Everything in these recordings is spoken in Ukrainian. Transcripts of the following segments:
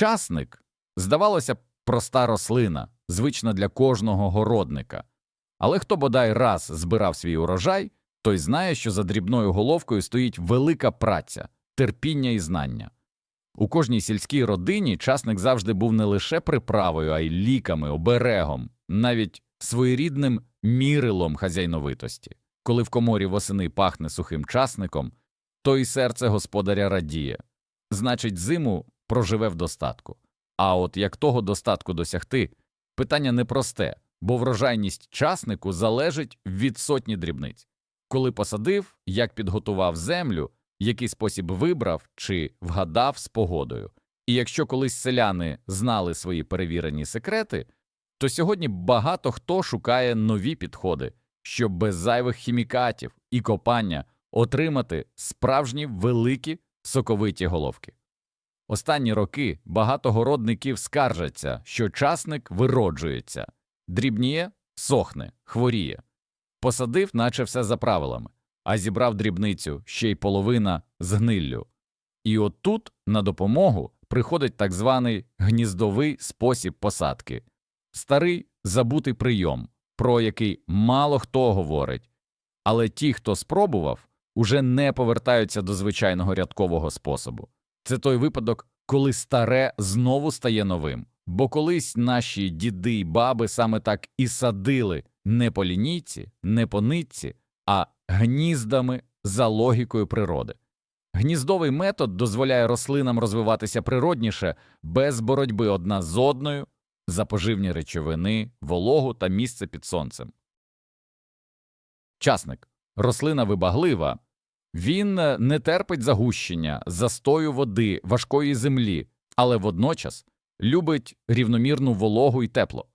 Часник, здавалося проста рослина, звична для кожного городника. Але хто бодай раз збирав свій урожай, той знає, що за дрібною головкою стоїть велика праця, терпіння і знання. У кожній сільській родині часник завжди був не лише приправою, а й ліками, оберегом, навіть своєрідним мірилом хазяйновитості. Коли в коморі восени пахне сухим часником, то і серце господаря радіє. Значить, зиму проживе в достатку. А от як того достатку досягти, питання непросте, бо врожайність часнику залежить від сотні дрібниць. Коли посадив, як підготував землю, який спосіб вибрав чи вгадав з погодою. І якщо колись селяни знали свої перевірені секрети, то сьогодні багато хто шукає нові підходи, щоб без зайвих хімікатів і копання отримати справжні великі соковиті головки. Останні роки багато городників скаржаться, що часник вироджується, дрібніє, сохне, хворіє. Посадив, наче все за правилами, а зібрав дрібницю ще й половина з гниллю. І от тут на допомогу приходить так званий гніздовий спосіб посадки, старий забутий прийом, про який мало хто говорить, але ті, хто спробував, уже не повертаються до звичайного рядкового способу. Це той випадок, коли старе знову стає новим. Бо колись наші діди й баби саме так і садили не по лінійці, не по нитці, а гніздами за логікою природи. Гніздовий метод дозволяє рослинам розвиватися природніше, без боротьби одна з одною за поживні речовини, вологу та місце під сонцем. Часник рослина вибаглива, він е, не терпить загущення, застою води, важкої землі, але водночас любить рівномірну вологу і тепло.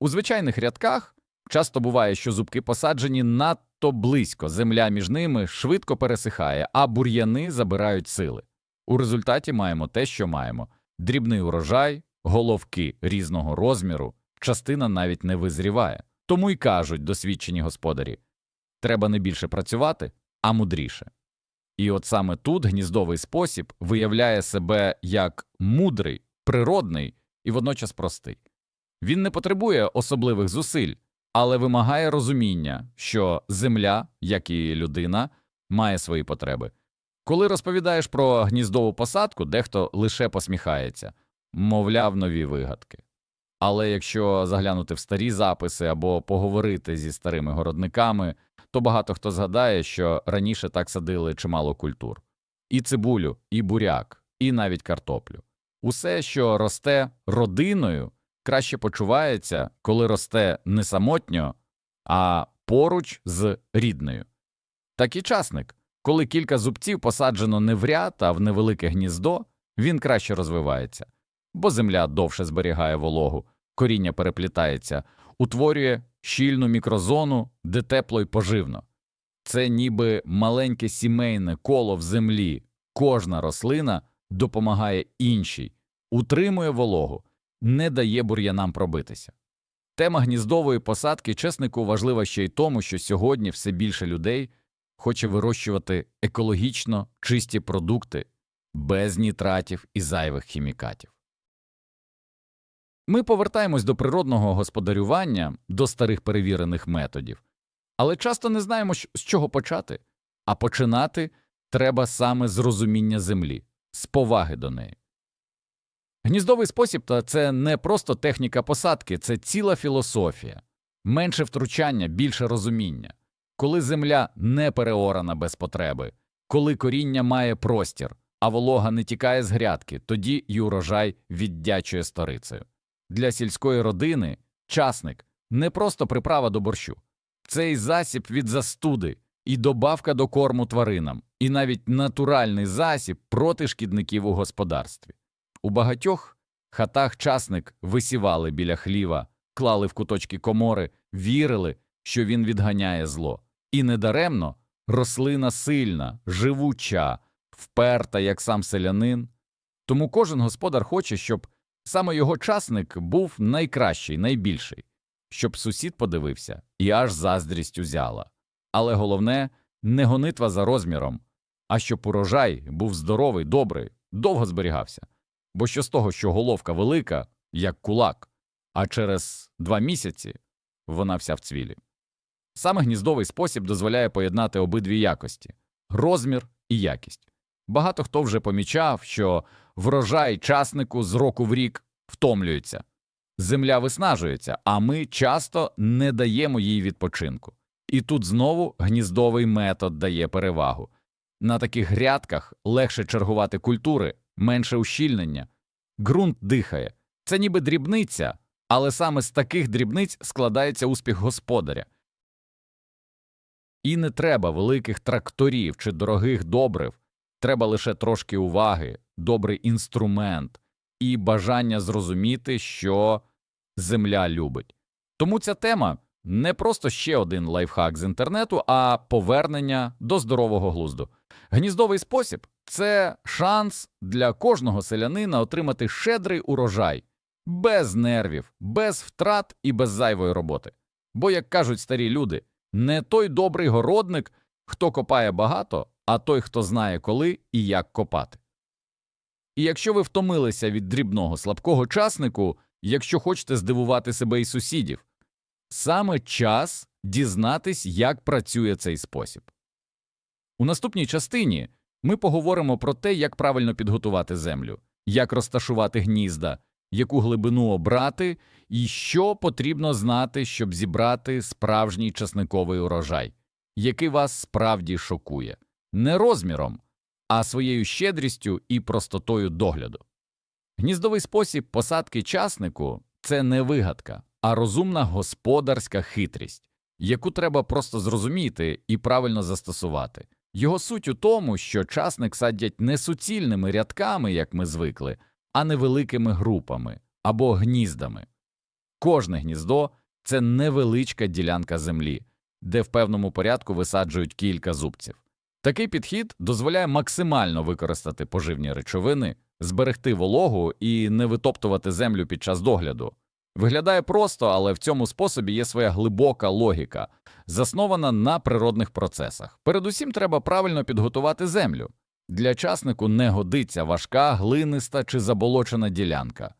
У звичайних рядках часто буває, що зубки посаджені надто близько, земля між ними швидко пересихає, а бур'яни забирають сили. У результаті маємо те, що маємо дрібний урожай, головки різного розміру, частина навіть не визріває. Тому й кажуть досвідчені господарі треба не більше працювати, а мудріше. І от саме тут гніздовий спосіб виявляє себе як мудрий, природний і водночас простий. Він не потребує особливих зусиль, але вимагає розуміння, що земля, як і людина, має свої потреби. Коли розповідаєш про гніздову посадку, дехто лише посміхається, мовляв, нові вигадки. Але якщо заглянути в старі записи або поговорити зі старими городниками, то багато хто згадає, що раніше так садили чимало культур і цибулю, і буряк, і навіть картоплю. Усе, що росте родиною, краще почувається, коли росте не самотньо, а поруч з рідною. Так і часник, коли кілька зубців посаджено не в ряд, а в невелике гніздо, він краще розвивається, бо земля довше зберігає вологу, коріння переплітається, утворює щільну мікрозону, де тепло й поживно. Це ніби маленьке сімейне коло в землі, кожна рослина допомагає іншій, утримує вологу, не дає бур'янам пробитися. Тема гніздової посадки чеснику важлива ще й тому, що сьогодні все більше людей хоче вирощувати екологічно чисті продукти без нітратів і зайвих хімікатів. Ми повертаємось до природного господарювання, до старих перевірених методів, але часто не знаємо, з чого почати, а починати треба саме з розуміння землі, з поваги до неї. Гніздовий спосіб та це не просто техніка посадки, це ціла філософія, менше втручання, більше розуміння, коли земля не переорана без потреби, коли коріння має простір, а волога не тікає з грядки, тоді й урожай віддячує сторицею. Для сільської родини часник не просто приправа до борщу, це й засіб від застуди, і добавка до корму тваринам, і навіть натуральний засіб проти шкідників у господарстві. У багатьох хатах часник висівали біля хліва, клали в куточки комори, вірили, що він відганяє зло. І недаремно рослина сильна, живуча, вперта, як сам селянин. Тому кожен господар хоче, щоб саме його часник був найкращий, найбільший, щоб сусід подивився і аж заздрість узяла. Але головне не гонитва за розміром, а щоб урожай був здоровий, добрий, довго зберігався. Бо що з того, що головка велика, як кулак, а через два місяці вона вся в цвілі. Саме гніздовий спосіб дозволяє поєднати обидві якості розмір і якість. Багато хто вже помічав, що врожай часнику з року в рік втомлюється, земля виснажується, а ми часто не даємо їй відпочинку. І тут знову гніздовий метод дає перевагу. На таких грядках легше чергувати культури, менше ущільнення, ґрунт дихає. Це ніби дрібниця, але саме з таких дрібниць складається успіх господаря. І не треба великих тракторів чи дорогих добрив, треба лише трошки уваги, добрий інструмент і бажання зрозуміти, що земля любить. Тому ця тема не просто ще один лайфхак з інтернету, а повернення до здорового глузду. Гніздовий спосіб це шанс для кожного селянина отримати щедрий урожай, без нервів, без втрат і без зайвої роботи. Бо, як кажуть старі люди, не той добрий городник, хто копає багато, а той, хто знає, коли і як копати. І якщо ви втомилися від дрібного слабкого часнику, якщо хочете здивувати себе і сусідів, саме час дізнатись, як працює цей спосіб. У наступній частині ми поговоримо про те, як правильно підготувати землю, як розташувати гнізда, яку глибину обрати і що потрібно знати, щоб зібрати справжній часниковий урожай, який вас справді шокує, не розміром, а своєю щедрістю і простотою догляду. Гніздовий спосіб посадки часнику це не вигадка, а розумна господарська хитрість, яку треба просто зрозуміти і правильно застосувати. Його суть у тому, що часник садять не суцільними рядками, як ми звикли, а невеликими групами або гніздами. Кожне гніздо це невеличка ділянка землі, де в певному порядку висаджують кілька зубців. Такий підхід дозволяє максимально використати поживні речовини, зберегти вологу і не витоптувати землю під час догляду. Виглядає просто, але в цьому способі є своя глибока логіка, заснована на природних процесах. Передусім треба правильно підготувати землю. Для часнику не годиться важка, глиниста чи заболочена ділянка.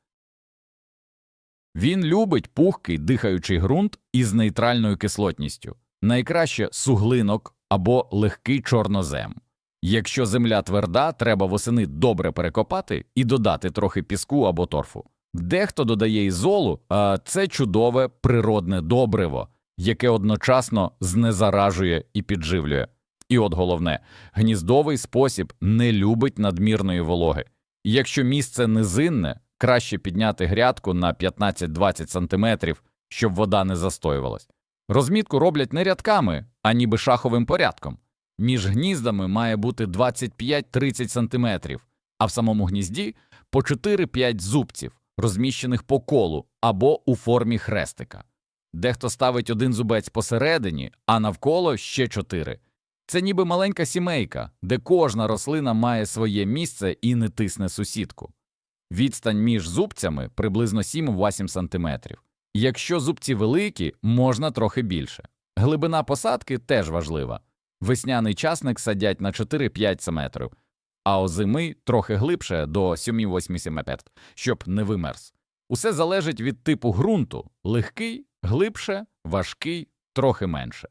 Він любить пухкий дихаючий ґрунт із нейтральною кислотністю, найкраще суглинок або легкий чорнозем. Якщо земля тверда, треба восени добре перекопати і додати трохи піску або торфу. Дехто додає ізолу, а це чудове природне добриво, яке одночасно знезаражує і підживлює. І от головне, гніздовий спосіб не любить надмірної вологи. Якщо місце низинне, краще підняти грядку на 15-20 см, щоб вода не застоювалась. Розмітку роблять не рядками, а ніби шаховим порядком. Між гніздами має бути 25-30 см, а в самому гнізді по 4-5 зубців, розміщених по колу або у формі хрестика. Дехто ставить один зубець посередині, а навколо ще чотири. Це ніби маленька сімейка, де кожна рослина має своє місце і не тисне сусідку. Відстань між зубцями приблизно 7-8 см. Якщо зубці великі, можна трохи більше. Глибина посадки теж важлива. Весняний часник садять на 4-5 см, а озими трохи глибше до 7-8 см, щоб не вимерз. Усе залежить від типу ґрунту легкий, глибше, важкий, трохи менше.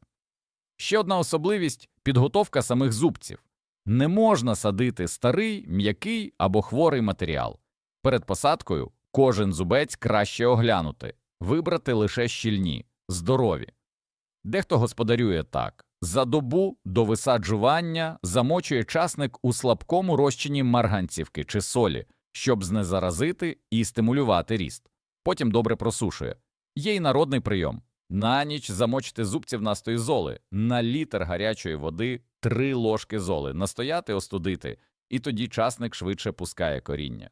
Ще одна особливість підготовка самих зубців. Не можна садити старий, м'який або хворий матеріал. Перед посадкою кожен зубець краще оглянути, вибрати лише щільні, здорові. Дехто господарює так за добу до висаджування замочує часник у слабкому розчині марганцівки чи солі, щоб знезаразити і стимулювати ріст. Потім добре просушує. Є й народний прийом. На ніч замочити зубців настої золи, на літр гарячої води три ложки золи, настояти, остудити, і тоді часник швидше пускає коріння.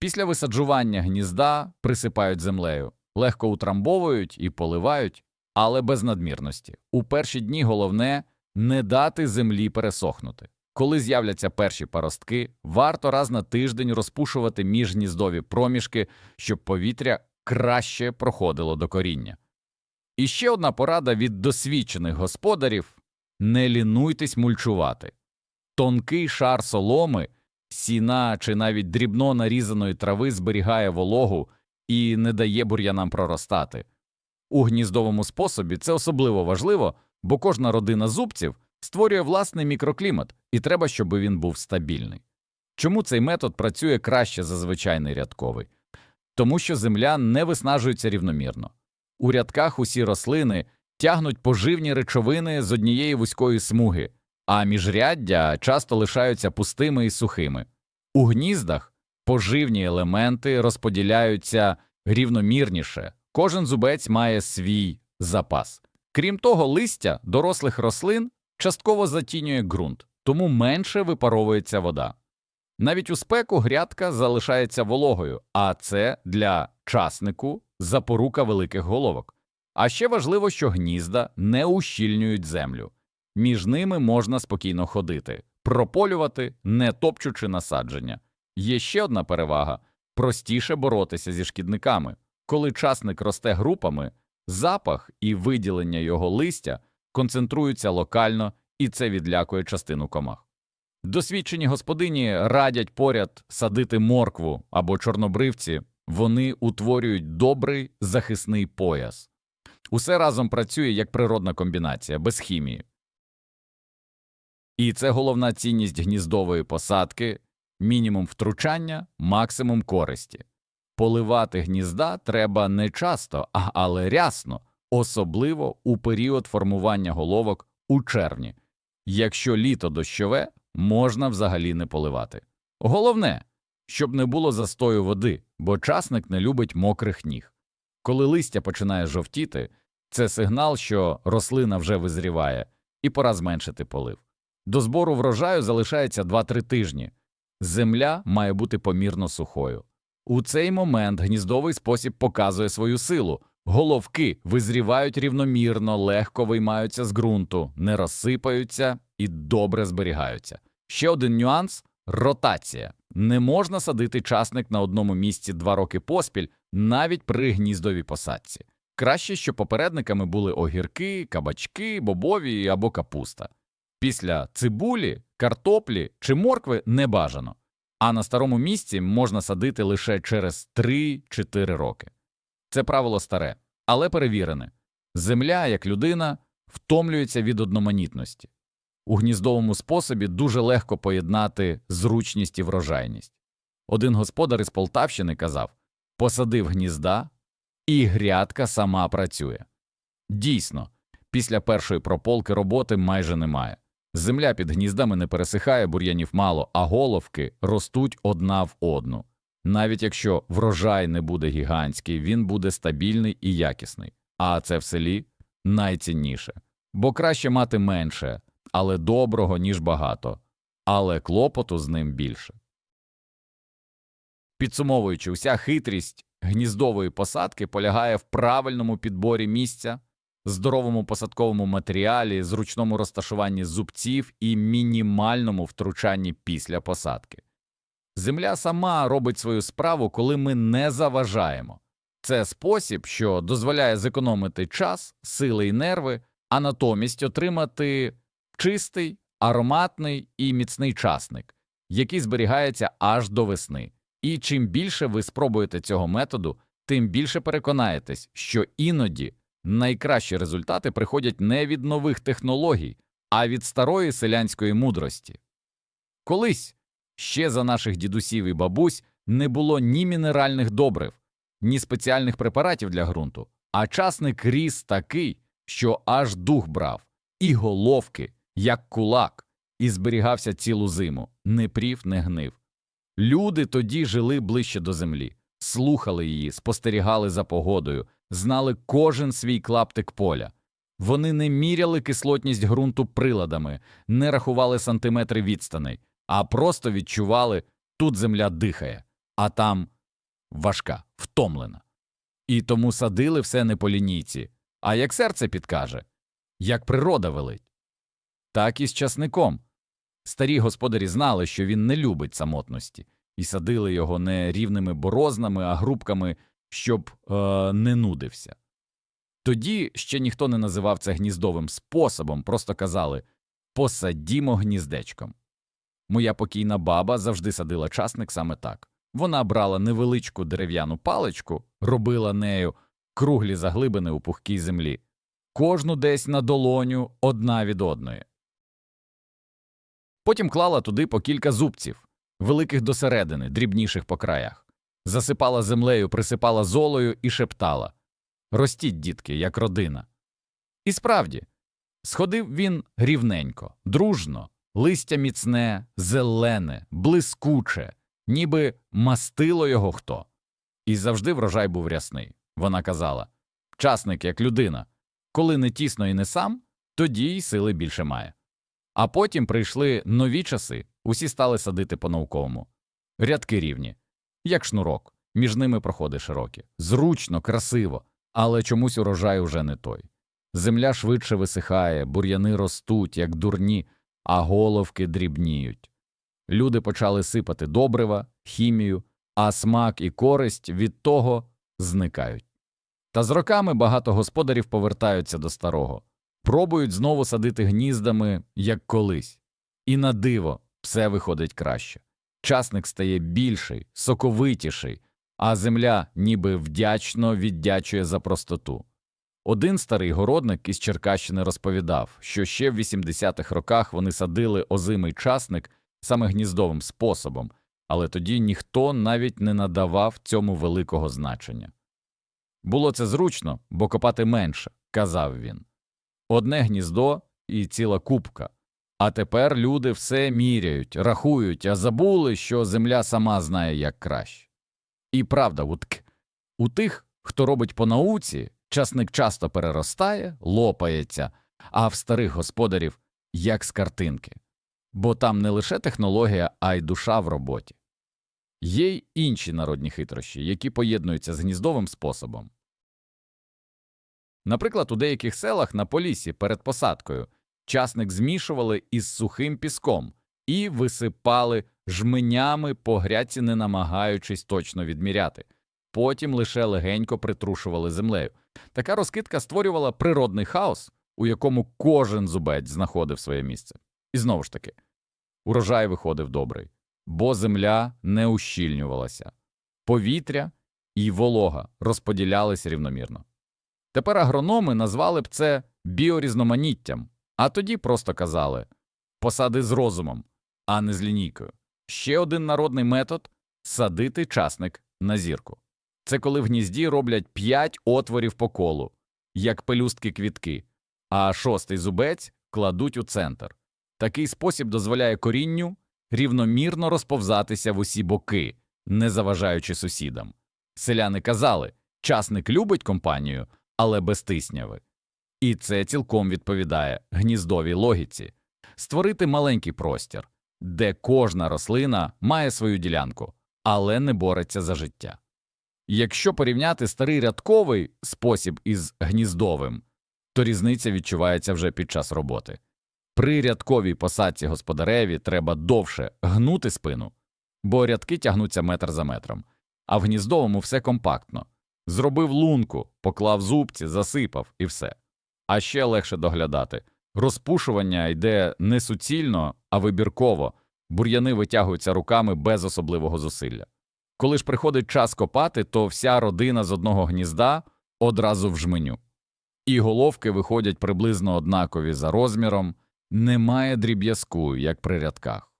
Після висаджування гнізда присипають землею, легко утрамбовують і поливають, але без надмірності. У перші дні головне не дати землі пересохнути. Коли з'являться перші паростки, варто раз на тиждень розпушувати міжгніздові проміжки, щоб повітря краще проходило до коріння. І ще одна порада від досвідчених господарів не лінуйтесь мульчувати. Тонкий шар соломи сіна чи навіть дрібно нарізаної трави зберігає вологу і не дає бур'янам проростати. У гніздовому способі це особливо важливо, бо кожна родина зубців створює власний мікроклімат, і треба, щоб він був стабільний. Чому цей метод працює краще за звичайний рядковий? Тому що земля не виснажується рівномірно. У рядках усі рослини тягнуть поживні речовини з однієї вузької смуги, а міжряддя часто лишаються пустими і сухими. У гніздах поживні елементи розподіляються рівномірніше, кожен зубець має свій запас. Крім того, листя дорослих рослин частково затінює ґрунт, тому менше випаровується вода. Навіть у спеку грядка залишається вологою, а це для часнику запорука великих головок. А ще важливо, що гнізда не ущільнюють землю. Між ними можна спокійно ходити, прополювати, не топчучи насадження. Є ще одна перевага простіше боротися зі шкідниками. Коли часник росте групами, запах і виділення його листя концентруються локально, і це відлякує частину комах. Досвідчені господині радять поряд садити моркву або чорнобривці, вони утворюють добрий захисний пояс. Усе разом працює як природна комбінація, без хімії. І це головна цінність гніздової посадки мінімум втручання, максимум користі. Поливати гнізда треба не часто, а але рясно, особливо у період формування головок у червні. Якщо літо дощове, можна взагалі не поливати. Головне, щоб не було застою води, бо часник не любить мокрих ніг. Коли листя починає жовтіти, це сигнал, що рослина вже визріває, і пора зменшити полив. До збору врожаю залишається 2-3 тижні. Земля має бути помірно сухою. У цей момент гніздовий спосіб показує свою силу. Головки визрівають рівномірно, легко виймаються з ґрунту, не розсипаються і добре зберігаються. Ще один нюанс ротація. Не можна садити часник на одному місці два роки поспіль, навіть при гніздовій посадці. Краще, щоб попередниками були огірки, кабачки, бобові або капуста. Після цибулі, картоплі чи моркви не бажано, а на старому місці можна садити лише через 3-4 роки. Це правило старе, але перевірене. Земля, як людина, втомлюється від одноманітності. У гніздовому способі дуже легко поєднати зручність і врожайність. Один господар із Полтавщини казав посадив гнізда, і грядка сама працює. Дійсно, після першої прополки роботи майже немає. Земля під гніздами не пересихає, бур'янів мало, а головки ростуть одна в одну. Навіть якщо врожай не буде гігантський, він буде стабільний і якісний. А це в селі найцінніше. Бо краще мати менше, але доброго, ніж багато, але клопоту з ним більше. Підсумовуючи, вся хитрість гніздової посадки полягає в правильному підборі місця, здоровому посадковому матеріалі, зручному розташуванні зубців і мінімальному втручанні після посадки. Земля сама робить свою справу, коли ми не заважаємо. Це спосіб, що дозволяє зекономити час, сили і нерви, а натомість отримати чистий, ароматний і міцний часник, який зберігається аж до весни. І чим більше ви спробуєте цього методу, тим більше переконаєтесь, що іноді найкращі результати приходять не від нових технологій, а від старої селянської мудрості. Колись ще за наших дідусів і бабусь не було ні мінеральних добрив, ні спеціальних препаратів для ґрунту, а часник ріс такий, що аж дух брав, і головки, як кулак, і зберігався цілу зиму, не прів, не гнив. Люди тоді жили ближче до землі, слухали її, спостерігали за погодою, знали кожен свій клаптик поля. Вони не міряли кислотність ґрунту приладами, не рахували сантиметри відстаней, а просто відчували тут земля дихає, а там важка, втомлена. І тому садили все не по лінійці, а як серце підкаже, як природа велить. Так і з часником. Старі господарі знали, що він не любить самотності, і садили його не рівними борознами, а грубками, щоб е, не нудився. Тоді ще ніхто не називав це гніздовим способом, просто казали посадімо гніздечком. Моя покійна баба завжди садила часник саме так. Вона брала невеличку дерев'яну паличку, робила нею круглі заглибини у пухкій землі, кожну десь на долоню одна від одної. Потім клала туди по кілька зубців, великих досередини, дрібніших по краях, засипала землею, присипала золою і шептала Ростіть, дітки, як родина. І справді, сходив він рівненько, дружно, листя міцне, зелене, блискуче, ніби мастило його хто. І завжди врожай був рясний. Вона казала Часник, як людина, коли не тісно і не сам, тоді й сили більше має. А потім прийшли нові часи, усі стали садити по-науковому. Рядки рівні, як шнурок, між ними проходи широкі, зручно, красиво, але чомусь урожай уже не той. Земля швидше висихає, бур'яни ростуть, як дурні, а головки дрібніють. Люди почали сипати добрива, хімію, а смак і користь від того зникають. Та з роками багато господарів повертаються до старого, пробують знову садити гніздами, як колись, і на диво все виходить краще. Часник стає більший, соковитіший, а земля ніби вдячно віддячує за простоту. Один старий городник із Черкащини розповідав, що ще в 80-х роках вони садили озимий часник саме гніздовим способом, але тоді ніхто навіть не надавав цьому великого значення. Було це зручно, бо копати менше, казав він. Одне гніздо і ціла купка. А тепер люди все міряють, рахують, а забули, що земля сама знає як краще. І правда, утк. у тих, хто робить по науці, часник часто переростає, лопається, а в старих господарів як з картинки. Бо там не лише технологія, а й душа в роботі. Є й інші народні хитрощі, які поєднуються з гніздовим способом. Наприклад, у деяких селах на полісі перед посадкою часник змішували із сухим піском і висипали жменями по грядці, не намагаючись точно відміряти, потім лише легенько притрушували землею. Така розкидка створювала природний хаос, у якому кожен зубець знаходив своє місце. І знову ж таки, урожай виходив добрий, бо земля не ущільнювалася, повітря і волога розподілялись рівномірно. Тепер агрономи назвали б це біорізноманіттям, а тоді просто казали посади з розумом, а не з лінійкою. Ще один народний метод садити часник на зірку. Це коли в гнізді роблять п'ять отворів по колу, як пелюстки квітки, а шостий зубець кладуть у центр. Такий спосіб дозволяє корінню рівномірно розповзатися в усі боки, не заважаючи сусідам. Селяни казали часник любить компанію, але без тисняви. І це цілком відповідає гніздовій логіці створити маленький простір, де кожна рослина має свою ділянку, але не бореться за життя. Якщо порівняти старий рядковий спосіб із гніздовим, то різниця відчувається вже під час роботи. При рядковій посадці господареві треба довше гнути спину, бо рядки тягнуться метр за метром, а в гніздовому все компактно. Зробив лунку, поклав зубці, засипав і все. А ще легше доглядати. Розпушування йде не суцільно, а вибірково, бур'яни витягуються руками без особливого зусилля. Коли ж приходить час копати, то вся родина з одного гнізда одразу в жменю. І головки виходять приблизно однакові за розміром, немає дріб'язку, як при рядках.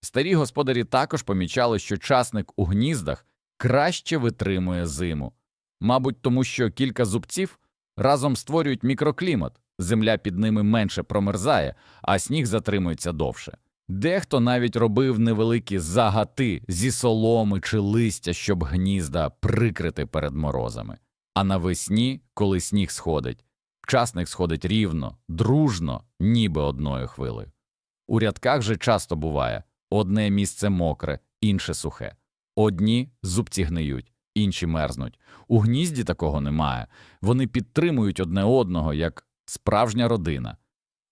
Старі господарі також помічали, що часник у гніздах краще витримує зиму, мабуть, тому що кілька зубців разом створюють мікроклімат, земля під ними менше промерзає, а сніг затримується довше. Дехто навіть робив невеликі загати зі соломи чи листя, щоб гнізда прикрити перед морозами. А навесні, коли сніг сходить, часник сходить рівно, дружно, ніби одною хвилею. У рядках же часто буває одне місце мокре, інше сухе. Одні зубці гниють, інші мерзнуть. У гнізді такого немає. Вони підтримують одне одного як справжня родина.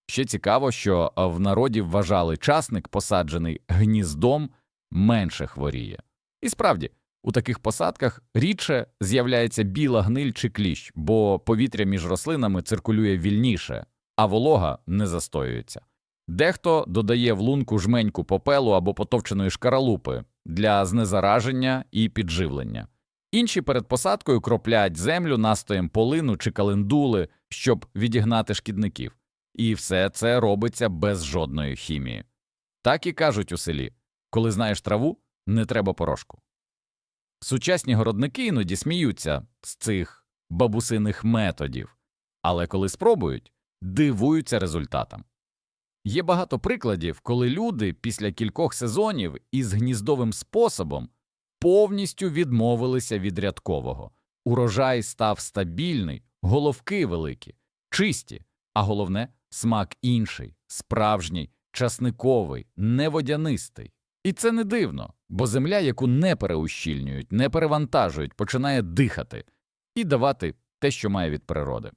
Ще цікаво, що в народі вважали часник, посаджений гніздом, менше хворіє. І справді, у таких посадках рідше з'являється біла гниль чи кліщ, бо повітря між рослинами циркулює вільніше, а волога не застоюється. Дехто додає в лунку жменьку попелу або потовченої шкаралупи для знезараження і підживлення. Інші перед посадкою кроплять землю настоєм полину чи календули, щоб відігнати шкідників. І все це робиться без жодної хімії. Так і кажуть у селі коли знаєш траву, не треба порошку. Сучасні городники іноді сміються з цих бабусиних методів, але коли спробують, дивуються результатам. Є багато прикладів, коли люди після кількох сезонів із гніздовим способом повністю відмовилися від рядкового. Урожай став стабільний, головки великі, чисті, а головне смак інший, справжній, часниковий, неводянистий. І це не дивно, бо земля, яку не переущільнюють, не перевантажують, починає дихати і давати те, що має від природи.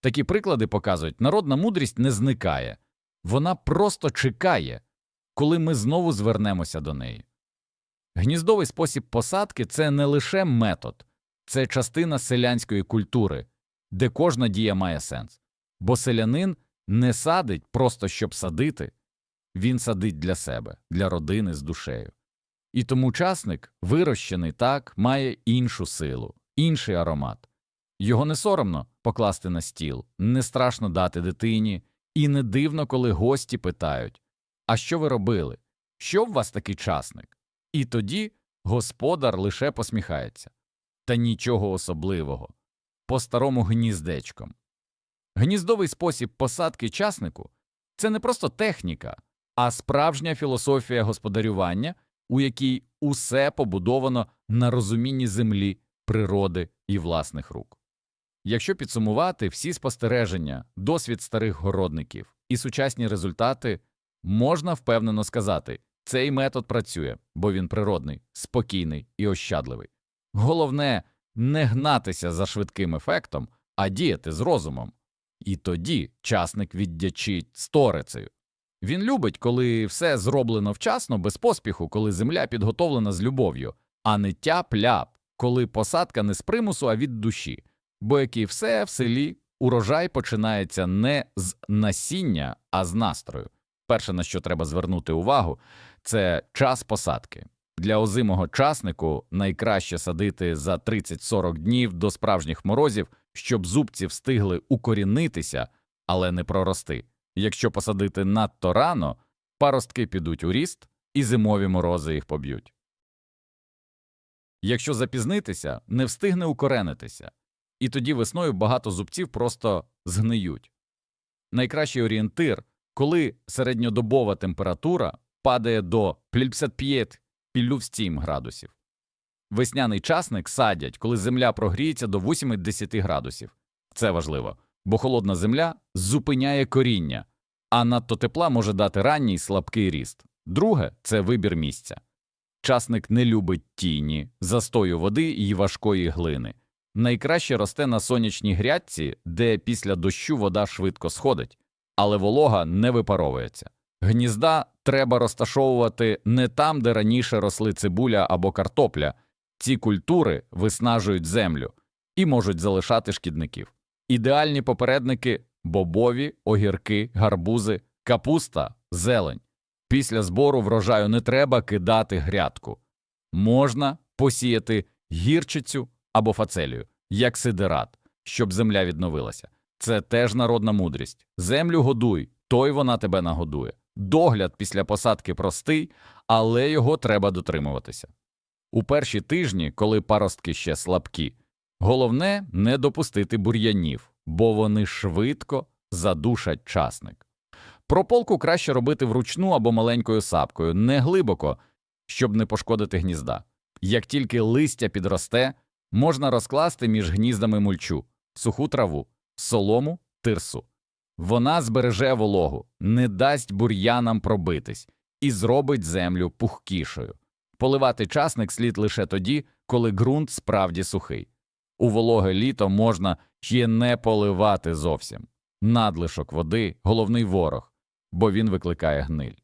Такі приклади показують, народна мудрість не зникає, вона просто чекає, коли ми знову звернемося до неї. Гніздовий спосіб посадки це не лише метод, це частина селянської культури, де кожна дія має сенс, бо селянин не садить просто щоб садити, він садить для себе, для родини з душею. І тому часник, вирощений так, має іншу силу, інший аромат. Його не соромно покласти на стіл, не страшно дати дитині, і не дивно, коли гості питають А що ви робили? Що в вас такий часник? І тоді господар лише посміхається. Та нічого особливого. По старому гніздечком. Гніздовий спосіб посадки часнику це не просто техніка, а справжня філософія господарювання, у якій усе побудовано на розумінні землі, природи і власних рук. Якщо підсумувати всі спостереження, досвід старих городників і сучасні результати, можна впевнено сказати, цей метод працює, бо він природний, спокійний і ощадливий. Головне не гнатися за швидким ефектом, а діяти з розумом. І тоді часник віддячить сторицею. Він любить, коли все зроблено вчасно, без поспіху, коли земля підготовлена з любов'ю, а не тяп-ляп, коли посадка не з примусу, а від душі. Бо як і все в селі, урожай починається не з насіння, а з настрою. Перше, на що треба звернути увагу, це час посадки. Для озимого часнику найкраще садити за 30-40 днів до справжніх морозів, щоб зубці встигли укорінитися, але не прорости. Якщо посадити надто рано, паростки підуть у ріст, і зимові морози їх поб'ють. Якщо запізнитися, не встигне укоренитися, і тоді весною багато зубців просто згниють. Найкращий орієнтир, коли середньодобова температура падає до 55 градусів. Весняний часник садять, коли земля прогріється до 8-10 градусів. Це важливо, бо холодна земля зупиняє коріння, а надто тепла може дати ранній слабкий ріст. Друге це вибір місця. Часник не любить тіні, застою води і важкої глини. Найкраще росте на сонячній грядці, де після дощу вода швидко сходить, але волога не випаровується. Гнізда треба розташовувати не там, де раніше росли цибуля або картопля. Ці культури виснажують землю і можуть залишати шкідників. Ідеальні попередники бобові, огірки, гарбузи, капуста, зелень. Після збору врожаю не треба кидати грядку. Можна посіяти гірчицю або фацелію, як сидерат, щоб земля відновилася. Це теж народна мудрість. Землю годуй, той вона тебе нагодує. Догляд після посадки простий, але його треба дотримуватися. У перші тижні, коли паростки ще слабкі, головне не допустити бур'янів, бо вони швидко задушать часник. Прополку краще робити вручну або маленькою сапкою, не глибоко, щоб не пошкодити гнізда. Як тільки листя підросте, можна розкласти між гніздами мульчу, суху траву, солому, тирсу. Вона збереже вологу, не дасть бур'янам пробитись і зробить землю пухкішою. Поливати часник слід лише тоді, коли ґрунт справді сухий. У вологе літо можна ще не поливати зовсім. Надлишок води головний ворог, бо він викликає гниль.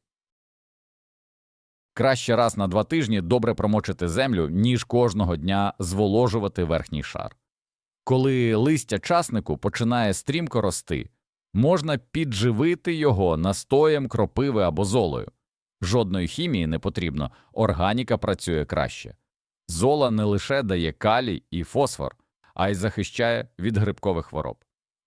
Краще раз на два тижні добре промочити землю, ніж кожного дня зволожувати верхній шар. Коли листя часнику починає стрімко рости, можна підживити його настоєм кропиви або золою. Жодної хімії не потрібно, органіка працює краще. Зола не лише дає калій і фосфор, а й захищає від грибкових хвороб.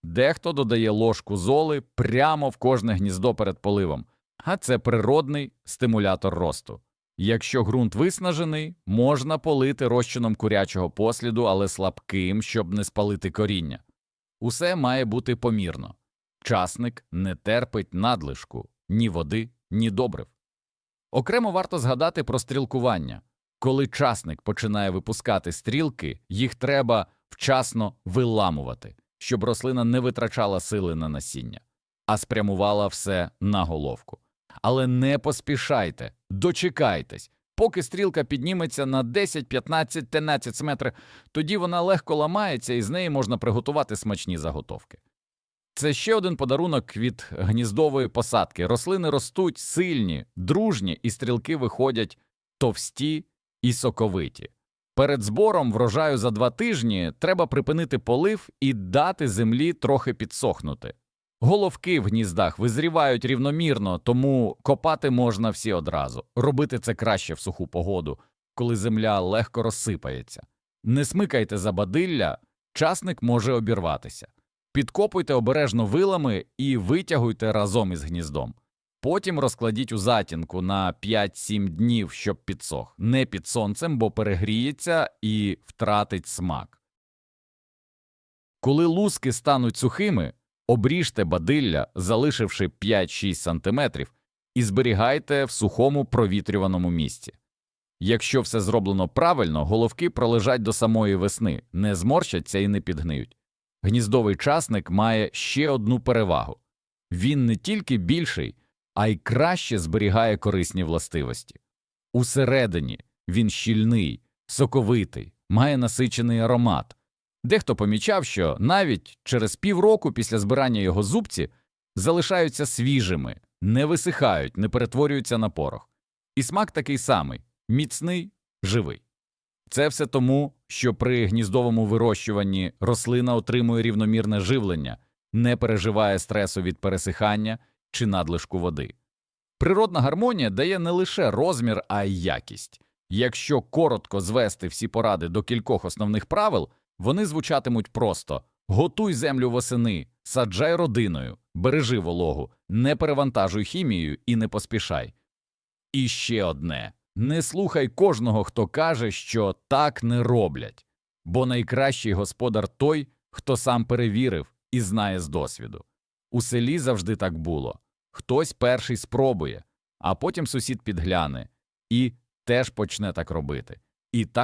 Дехто додає ложку золи прямо в кожне гніздо перед поливом, а це природний стимулятор росту. Якщо ґрунт виснажений, можна полити розчином курячого посліду, але слабким, щоб не спалити коріння. Усе має бути помірно. Часник не терпить надлишку ні води, ні добрив. Окремо варто згадати про стрілкування. Коли часник починає випускати стрілки, їх треба вчасно виламувати, щоб рослина не витрачала сили на насіння, а спрямувала все на головку. Але не поспішайте, дочекайтесь. Поки стрілка підніметься на 10, 15, 13 метрів, тоді вона легко ламається і з неї можна приготувати смачні заготовки. Це ще один подарунок від гніздової посадки. Рослини ростуть сильні, дружні, і стрілки виходять товсті і соковиті. Перед збором врожаю за два тижні треба припинити полив і дати землі трохи підсохнути. Головки в гніздах визрівають рівномірно, тому копати можна всі одразу. Робити це краще в суху погоду, коли земля легко розсипається. Не смикайте за бадилля, часник може обірватися. Підкопуйте обережно вилами і витягуйте разом із гніздом. Потім розкладіть у затінку на 5-7 днів, щоб підсох. Не під сонцем, бо перегріється і втратить смак. Коли луски стануть сухими, обріжте бадилля, залишивши 5-6 см, і зберігайте в сухому провітрюваному місці. Якщо все зроблено правильно, головки пролежать до самої весни, не зморщаться і не підгниють. Гніздовий часник має ще одну перевагу він не тільки більший, а й краще зберігає корисні властивості. Усередині він щільний, соковитий, має насичений аромат. Дехто помічав, що навіть через півроку після збирання його зубці залишаються свіжими, не висихають, не перетворюються на порох. І смак такий самий міцний, живий. Це все тому, що при гніздовому вирощуванні рослина отримує рівномірне живлення, не переживає стресу від пересихання чи надлишку води. Природна гармонія дає не лише розмір, а й якість. Якщо коротко звести всі поради до кількох основних правил, вони звучатимуть просто готуй землю восени, саджай родиною, бережи вологу, не перевантажуй хімією і не поспішай. І ще одне не слухай кожного, хто каже, що так не роблять, бо найкращий господар той, хто сам перевірив і знає з досвіду. У селі завжди так було хтось перший спробує, а потім сусід підгляне і теж почне так робити. І так